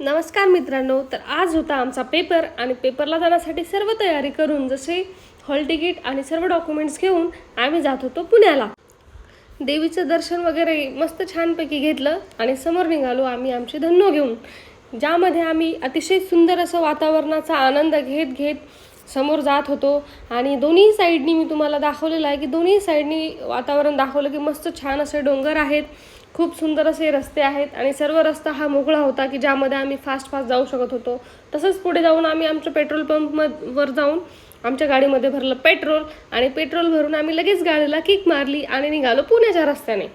नमस्कार मित्रांनो तर आज होता आमचा पेपर आणि पेपरला जाण्यासाठी सर्व तयारी करून जसे हॉल तिकीट आणि सर्व डॉक्युमेंट्स घेऊन आम्ही जात होतो पुण्याला. देवीचं दर्शन वगैरे मस्त छानपैकी घेतलं आणि समोर निघालो आम्ही आमचे धन्नो घेऊन ज्यामध्ये आम्ही अतिशय सुंदर असं वातावरणाचा आनंद घेत घेत समोर जात होतो. आणि दोन्ही साईडनी मी तुम्हाला दाखवलेलं आहे की दोन्ही साईडनी वातावरण दाखवलं की मस्त छान असे डोंगर आहेत. खूप सुंदर असे रस्ते आहेत आणि सर्व रस्ता हा मोकळा होता की ज्यामध्ये आम्ही फास्ट फास्ट जाऊ शकत होतो. तसंच पुढे जाऊन आम्ही आमच्या पेट्रोल पंपवर जाऊन आमच्या गाडीमध्ये भरलं पेट्रोल आणि पेट्रोल भरून आम्ही लगेच गाडीला किक मारली आणि निघालो पुण्याच्या रस्त्याने.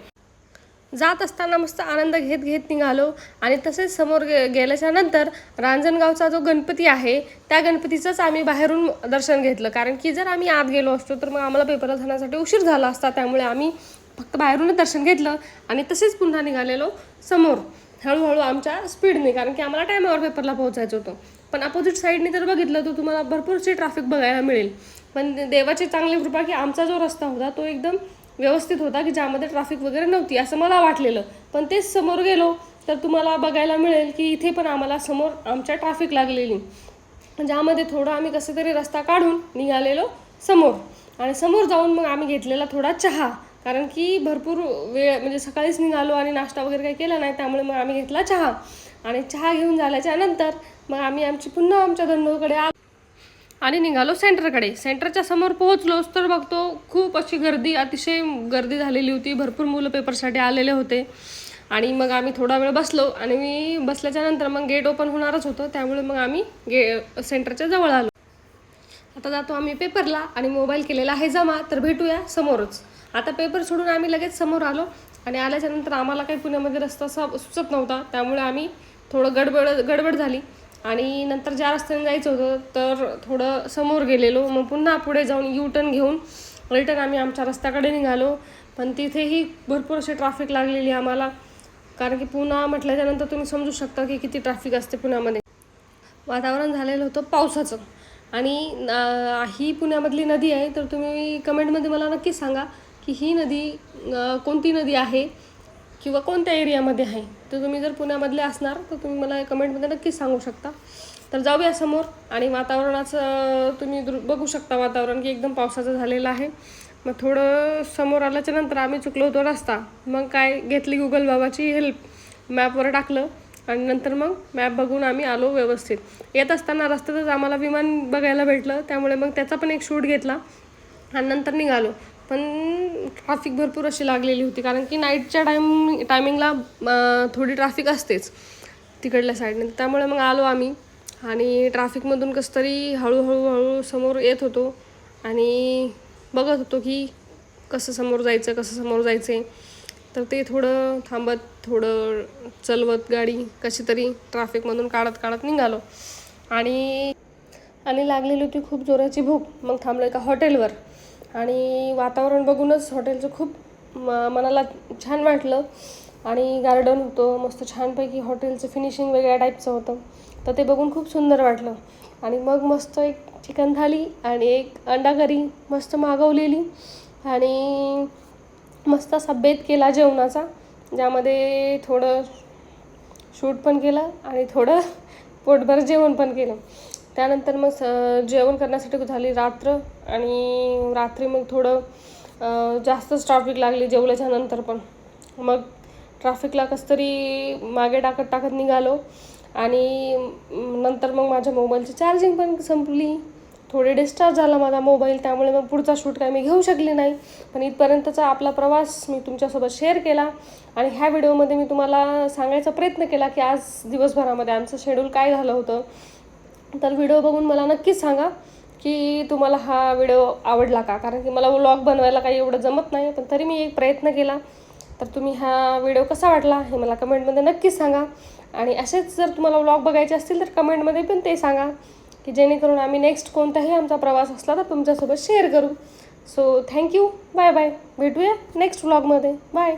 जात असताना मस्त आनंद घेत घेत निघालो. आणि तसेच समोर गे गेल्याच्यानंतर रांजणगावचा जो गणपती आहे त्या गणपतीचंच आम्ही बाहेरून दर्शन घेतलं. कारण की जर आम्ही आत गेलो असतो तर मग आम्हाला पेपरला जाण्यासाठी उशीर झाला असता. त्यामुळे आम्ही फक्त बाहेरूनच दर्शन घेतलं आणि तसेच पुन्हा निघालेलो समोर. हळूहळू आमच्या स्पीडने कारण की आम्हाला टायमावर पेपरला पोहोचायचं होतं. पण अपोजिट साईडने जर बघितलं तर तुम्हाला भरपूरशी ट्रॅफिक बघायला मिळेल. पण देवाची चांगली कृपा की आमचा जो रस्ता होता तो एकदम व्यवस्थित होता की ज्यामध्ये ट्रॅफिक वगैरे नव्हती असं मला वाटलेलं. पण तेच समोर गेलो तर तुम्हाला बघायला मिळेल की इथे पण आम्हाला समोर आमच्या ट्रॅफिक लागलेली. ज्यामध्ये थोडं आम्ही कसं तरी रस्ता काढून निघालेलो समोर. आणि समोर जाऊन मग आम्ही घेतलेला थोडा चहा. कारण की भरपूर वेळ म्हणजे सकाळीच निघालो आणि नाश्ता वगैरे काही केला नाही त्यामुळे मग आम्ही घेतला चहा. आणि चहा घेऊन झाल्याच्यानंतर मग आम्ही आमची पुन्हा आमच्या धंदोकडे आ आणि निघालो सेंटरकडे. सेंटरच्या समोर पोहोचलोच तर बघतो खूप अशी गर्दी अतिशय गर्दी झालेली होती. भरपूर मुलं पेपरसाठी आलेले होते. आणि मग आम्ही थोडा वेळ बसलो आणि मी बसल्याच्यानंतर मग गेट ओपन होणारच होतं. त्यामुळे मग आम्ही गे सेंटरच्या जवळ आलो. आता जातो आम्ही पेपरला आणि मोबाईल केलेला आहे जमा. तर भेटूया समोरच. आता पेपर सोडून आम्ही लगेच समोर आलो आणि आल्याच्यानंतर आम्हाला काही पुण्यामध्ये रस्ता स- सुचत नव्हता. त्यामुळे आम्ही थोडं गडबड गडबड झाली. आणि नंतर ज्या रस्त्याने जायचं होतं तर थोडं समोर गेलेलो. मग पुन्हा पुढे जाऊन यू टर्न घेऊन रिटर्न आम्ही आमच्या रस्त्याकडे निघालो. पण तिथेही भरपूर अशी ट्रॅफिक लागलेली आम्हाला. कारण की पुन्हा म्हटल्याच्यानंतर तुम्ही समजू शकता की किती ट्रॅफिक असते पुण्यामध्ये. वातावरण झालेलं होतं पावसाचं. आणि ही पुण्यामधली नदी आहे तर तुम्ही कमेंटमध्ये मला नक्कीच सांगा की ही नदी कोणती नदी आहे? किंवा कोणत्या एरियामध्ये आहे? तर तुम्ही जर पुण्यामधले असणार तर तुम्ही मला कमेंटमध्ये नक्कीच सांगू शकता. तर जाऊया समोर आणि वातावरणाचं तुम्ही दृ बघू शकता वातावरण की एकदम पावसाचं झालेलं आहे. मग थोडं समोर आल्याच्यानंतर आम्ही चुकलो होतो रस्ता. मग काय घेतली गुगल बाबाची हेल्प मॅपवर टाकलं आणि नंतर मग मॅप बघून आम्ही आलो व्यवस्थित. येत असताना रस्त्यातच आम्हाला विमान बघायला भेटलं. त्यामुळे मग त्याचा पण एक शूट घेतला आणि नंतर निघालो. पण ट्रॅफिक भरपूर अशी लागलेली होती. कारण की नाईटच्या टाईम टायमिंगला थोडी ट्रॅफिक असतेच तिकडल्या साईडने त्यामुळे मग आलो आम्ही आणि ट्रॅफिकमधून कसं तरी हळूहळू हळू समोर येत होतो आणि बघत होतो की कसं समोर जायचं कसं समोर जायचं तर ते थोडं थांबत थोडं चलवत गाडी कशी तरी ट्रॅफिकमधून काढत काढत निघालो. आणि आणि लागलेली होती खूप जोराची भूक. मग थांबलो एका हॉटेलवर आणि वातावरण बघूनच हॉटेलचं खूप म मनाला छान वाटलं. आणि गार्डन होतं मस्त छानपैकी हॉटेलचं फिनिशिंग वेगळ्या टाईपचं होतं. तर ते बघून खूप सुंदर वाटलं. आणि मग मस्त एक चिकन थाली आणि एक अंडा करी मस्त मागवलेली. आणि मस्त असा बेत केला जेवणाचा ज्यामध्ये थोडं शूट पण केलं आणि थोडं पोटभर जेवण पण केलं. त्यानंतर मग स- जेवण करण्यासाठी झाली रात्र. आणि रात्री मग थोडं जास्तच ट्रॅफिक लागली जेवल्याच्या नंतर पण. मग ट्रॅफिकला कसं तरी मागे टाकत टाकत निघालो. आणि नंतर मग माझ्या मोबाईलची चार्जिंग पण संपली. थोडे डिस्चार्ज झाला माझा मोबाईल त्यामुळे मग पुढचा शूट काय मी घेऊ शकले नाही. पण इथपर्यंतचा आपला प्रवास मी तुमच्यासोबत शेअर केला. आणि ह्या व्हिडिओमध्ये मी तुम्हाला सांगायचा प्रयत्न केला की आज दिवसभरामध्ये आमचं शेड्यूल काय झालं होतं. तर व्हिडिओ बघून मला नक्कीच सांगा की तुम्हाला हा व्हिडिओ आवडला का? कारण की मला व्लॉग बनवायला काही एवढं जमत नाही पण तरी मी एक प्रयत्न केला. तर तुम्ही हा व्हिडिओ कसा वाटला हे मला कमेंटमध्ये नक्कीच सांगा. आणि असेच जर तुम्हाला व्लॉग बघायचे असतील तर कमेंटमध्ये पण ते सांगा की जेणेकरून आम्ही नेक्स्ट कोणताही आमचा प्रवास असला तर तुमच्यासोबत शेअर करू. So thank you bye bye भेटूया नेक्स्ट व्लॉगमध्ये बाय